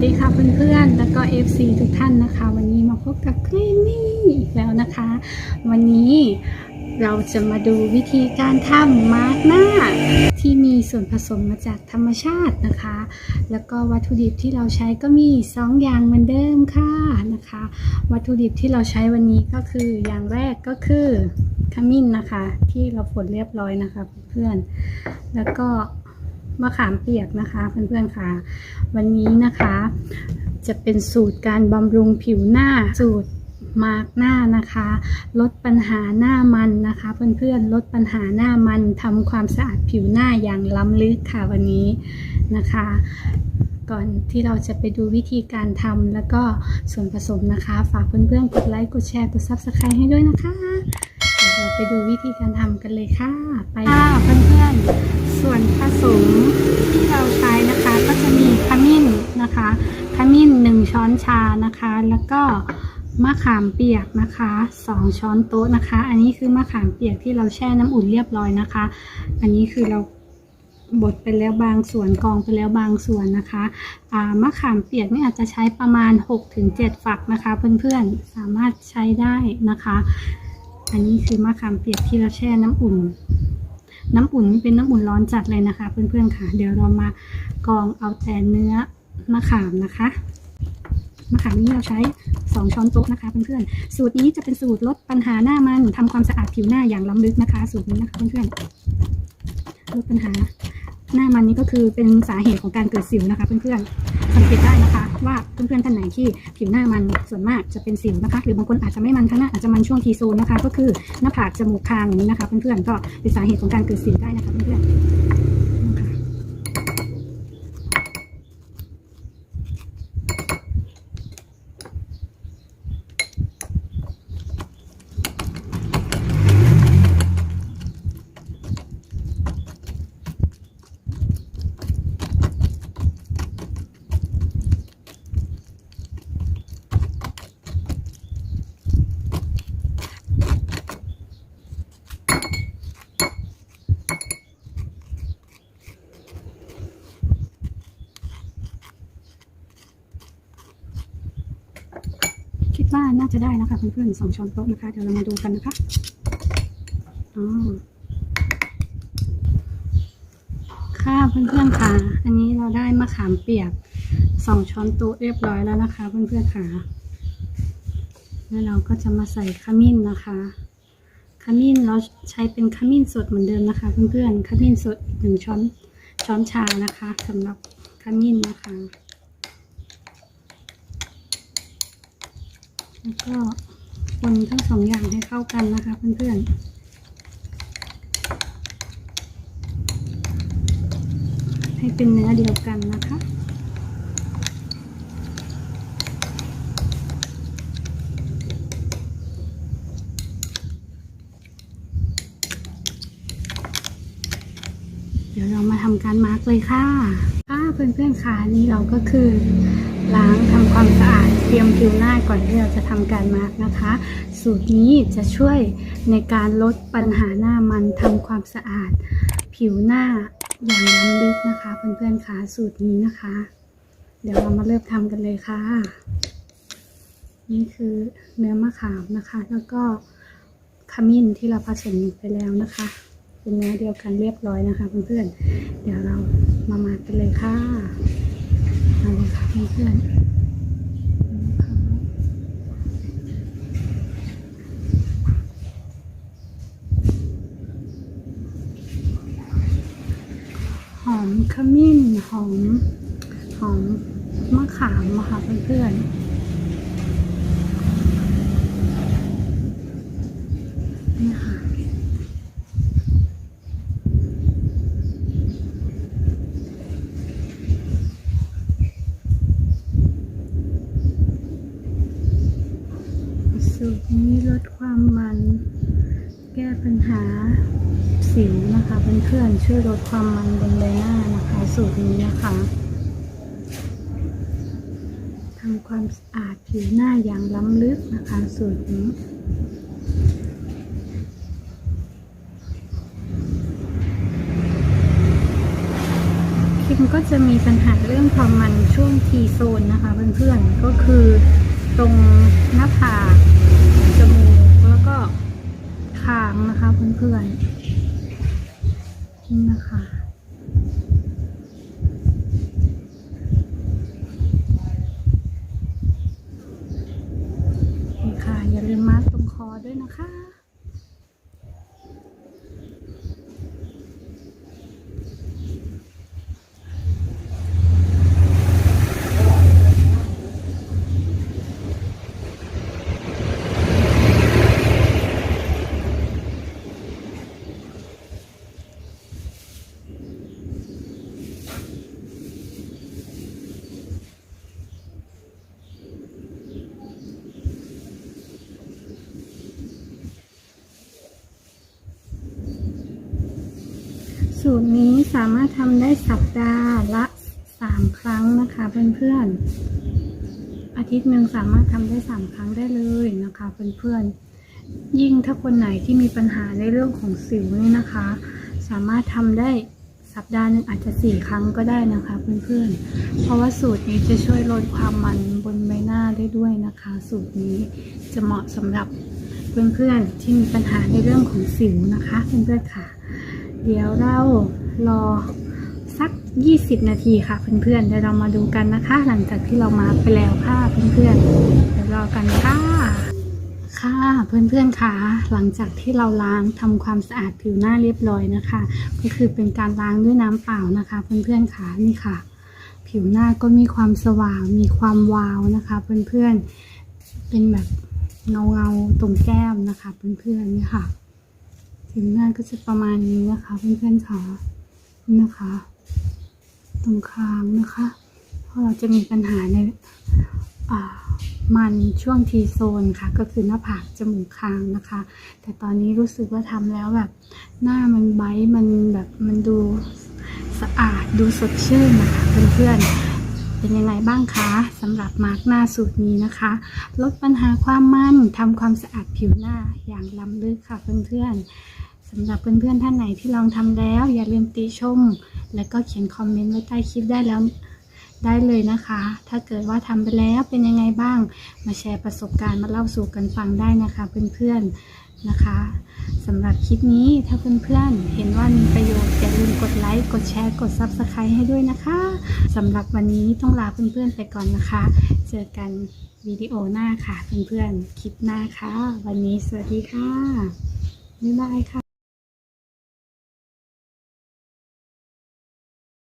สดีค่ะเพื่อนๆ แล้วก็ FC ทุกท่านนะคะ วันนี้มาพบกับคลิปนี้อีกแล้วนะคะ วันนี้เราจะมาดูวิธีการทำมาร์กหน้า ที่มีส่วนผสมมาจากธรรมชาตินะคะ แล้วก็วัตถุดิบที่เราใช้ก็มี2อย่างเหมือนเดิมค่ะนะคะ วัตถุดิบที่เราใช้วันนี้ก็คืออย่างแรกก็คือขมิ้นนะคะ ที่เราฝนเรียบร้อยนะคะเพื่อนๆแล้วก็ มะขามเปียกนะคะเพื่อนๆค่ะวันนี้นะคะ จะเป็นสูตรการบำรุงผิวหน้าสูตรมาร์กหน้านะคะ ลดปัญหาหน้ามันนะคะ เพื่อนๆลดปัญหาหน้ามันทำความสะอาดผิวหน้าอย่างล้ำลึกค่ะวันนี้นะคะ ก่อนที่เราจะไปดูวิธีการทำแล้วก็ส่วนผสมนะคะ ฝากเพื่อนๆกดไลค์กดแชร์กด subscribe ให้ด้วยนะคะ ยวเราไปดูวิธีการทำกันเลยค่ะ ไปค่ะเพื่อนๆ ส่วนผสมที่เราใช้นะคะ ก็จะมีขมิ้นนะคะขมิ้น1ช้อนชานะคะ แล้วก็มะขามเปียกนะคะ2ช้อนโต๊ะนะคะ อันนี้คือมะขามเปียกที่เราแช่น้ำอุ่นเรียบร้อยนะคะ อันนี้คือเราบดไปแล้วบางส่วนกรองไปแล้วบางส่วนนะคะอ่ามะขามเปียกนี่อาจจะใช้ประมาณ 6-7 ฝักนะคะ เพื่อนๆ สามารถใช้ได้นะคะ อันนี้คือมะขามเปียกที่เราแช่น้ำอุ่น น้ำอุ่นนี่เป็นน้ำอุ่นร้อนจัดเลยนะคะ เพื่อนๆค่ะ เดี๋ยวเรามากรองเอาแต่เนื้อมะขามนะคะมะขามนี้เราใช้ 2 ช้อนโต๊ะนะคะเพื่อนๆ สูตรนี้จะเป็นสูตรลดปัญหาหน้ามันทำความสะอาดผิวหน้าอย่างล้ำลึกนะคะ สูตรนี้นะคะเพื่อนๆ ลดปัญหา หน้ามันนี่ก็คือเป็นสาเหตุของการเกิดสิวนะคะเพื่อนๆ สังเกตได้นะคะ ว่าเพื่อนๆท่านไหนที่ผิวหน้ามันส่วนมากจะเป็นสิวนะคะ หรือบางคนอาจจะไม่มันทั้งหน้าอาจจะมันช่วงทีโซนนะคะ ก็คือหน้าผากจมูกคางอย่างนี้นะคะ เพื่อนๆก็เป็นสาเหตุของการเกิดสิวได้นะคะเพื่อนๆ ว่าน่าจะได้นะคะเพื่อนๆสองช้อนโต๊ะนะคะ เดี๋ยวเรามาดูกันนะคะอ๋อค่ะเพื่อนๆค่ะ อันนี้เราได้มะขามเปียกสองช้อนโต๊ะเรียบร้อยแล้วนะคะ เพื่อนๆค่ะ แล้วเราก็จะมาใส่ขมิ้นนะคะขมิ้นเราใช้เป็นขมิ้นสดเหมือนเดิมนะคะ เพื่อนๆขมิ้นสดหนึ่งช้อนช้อนชานะคะสำหรับขมิ้นนะคะ แล้วก็คนทั้งสองอย่างให้เข้ากันนะคะเพื่อนๆให้เป็นเนื้อเดียวกันนะคะ เดี๋ยวเรามาทำการมาร์กเลยค่ะค่ะเพื่อนๆค่ะนี่เราก็คือ ล้างทำความสะอาดเตรียมผิวหน้าก่อนที่เราจะทำการมาร์กนะคะ สูตรนี้จะช่วยในการลดปัญหาหน้ามันทำความสะอาด ผิวหน้าอย่างล้ำลึกนะคะเพื่อนๆค่ะสูตรนี้นะคะ เดี๋ยวเรามาเริ่มทำกันเลยค่ะ นี่คือเนื้อมะขามนะคะ แล้วก็ขมิ้นที่เราผสมไปแล้วนะคะเป็นเนื้อเดียวกันเรียบร้อยนะคะเพื่อนๆเดี๋ยวเรามามากันเลยค่ะ มาเพื่อนหอมขมิ้นหอมหอมมะขามค่ะเพื่อนๆนี่ค่ะ สูตรนี้ลดความมัน แก้ ปัญหาสิวนะคะเพื่อนๆช่วยลดความมันบนใบหน้านะคะ สูตรนี้นะคะทำความสะอาดผิวหน้าอย่างล้ำลึกนะคะ สูตรนี้คิมก็จะมีปัญหาเรื่องความมันช่วงทีโซนนะคะเพื่อนๆก็คือตรงหน้าผากางนะคะเพื่อนๆนี่นะคะ นี่ค่ะ อย่าลืมมาร์กตรงคอด้วยนะคะ สูตรนี้สามารถทำได้สัปดาห์ละสามครั้งนะคะเพื่อนๆ อาทิตย์หนึ่งสามารถทำได้สามครั้งได้เลยนะคะเพื่อนๆ ยิ่งถ้าคนไหนที่มีปัญหาในเรื่องของสิวนี่นะคะ สามารถทำได้สัปดาห์หนึ่งอาจจะสี่ครั้งก็ได้นะคะเพื่อนๆ เพราะว่าสูตรนี้จะช่วยลดความมันบนใบหน้าได้ด้วยนะคะ สูตรนี้จะเหมาะสำหรับเพื่อนๆที่มีปัญหาในเรื่องของสิวนะคะเพื่อนๆค่ะ เดี๋ยวเรารอสัก 20 นาทีค่ะเพื่อนๆเดี๋ยวเรามาดูกันนะคะ หลังจากที่เรามาไปแล้วค่ะเพื่อนๆเดี๋ยวรอกันค่ะค่ะเพื่อนๆค่ะหลังจากที่เราล้างทำความสะอาดผิวหน้าเรียบร้อยนะคะ ก็คือเป็นการล้างด้วยน้ำเปล่านะคะ เพื่อนๆค่ะนี่ค่ะ ผิวหน้าก็มีความสว่างมีความวาวนะคะ เพื่อนๆเป็นแบบเงาเงาๆตรงแก้มนะคะ เพื่อนๆนี่ค่ะ ผิวหน้าก็จะประมาณนี้นะคะเพื่อนๆค่ะนี่นะคะ ตรงคางนะคะเพราะเราจะมีปัญหาในอ่ามันช่วงทีโซนค่ะ ก็คือหน้าผากจมูกคางนะคะ แต่ตอนนี้รู้สึกว่าทำแล้วแบบ หน้ามันไบมันแบบมันดูสะอาดดูสดชื่นนะคะเพื่อนๆ เป็นยังไงบ้างคะสำหรับมาร์กหน้าสูตรนี้นะคะ ลดปัญหาความมันทำความสะอาดผิวหน้าอย่างล้ำลึกค่ะเพื่อนๆสำหรับเพื่อนๆท่านไหนที่ลองทำแล้ว อย่าลืมติชม แล้วก็เขียนคอมเมนต์ไว้ใต้คลิปได้แล้วได้เลยนะคะ ถ้าเกิดว่าทำไปแล้วเป็นยังไงบ้าง มาแชร์ประสบการณ์มาเล่าสู่กันฟังได้นะคะเพื่อนๆ นะคะสำหรับคลิปนี้ถ้าเพื่อนๆเห็นว่ามีประโยชน์อย่าลืมกดไลค์กดแชร์กด Subscribe ให้ด้วยนะคะสำหรับวันนี้ต้องลาเพื่อนๆไปก่อนนะคะ เจอกันวิดีโอหน้าค่ะเพื่อนๆคลิปหน้าค่ะ วันนี้สวัสดีค่ะบ๊ายบายค่ะ